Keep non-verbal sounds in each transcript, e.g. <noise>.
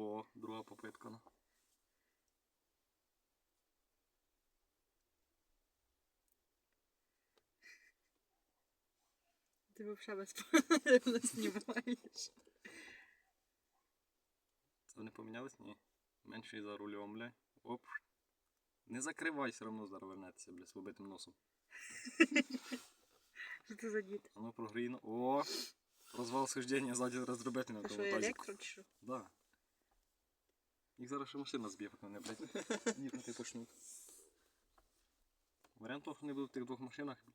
О, друга попитка. ну. Ти взагалі безпечно знімаєш. Це не помінялось? Ні. Менший за рулем, бля. Оп. Не закривай, все одно зараз вернеться, бля, з побитим носом. Що це за дід? А ну прогрійно. О! Розвал суждення ззаді розробити на тому тазі. електро чи що? Да. Їх зараз ще машина зб'є, поки вони, блядь, <laughs> їхати почнуть. Варіант того, що вони будуть в тих двох машинах.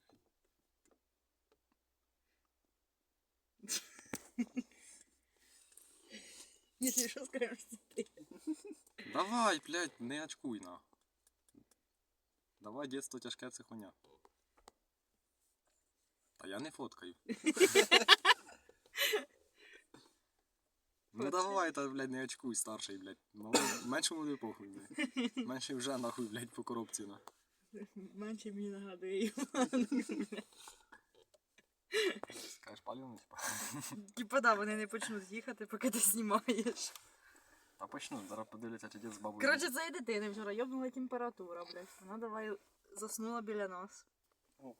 Якщо що скажеш, це ти. Давай, блядь, не очкуй на. Давай, дєтство тяжке це хуйня. Та я не фоткаю. <laughs> Ну давай, та, блядь, не очкуй, старший, блядь. Мало- Меншому не похуй, блядь. <laughs> Менший вже нахуй, блядь, по коробці, на. Менше мені нагадує Іван. Скажеш палівно, типа. Типа да, вони не почнуть їхати, поки ти знімаєш. Та почну, зараз подивляться, чи дід з бабою. Коротше, це і дитини вчора йобнула температура, блядь. Вона давай заснула біля нас. О,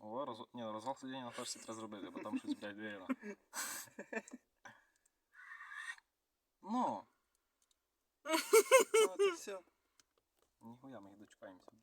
роз... Ні, розвал сидіння на флешці треба зробити, бо там щось, блядь, віяно. Ну. <laughs> От і все. Ніхуя, ми їх дочекаємося.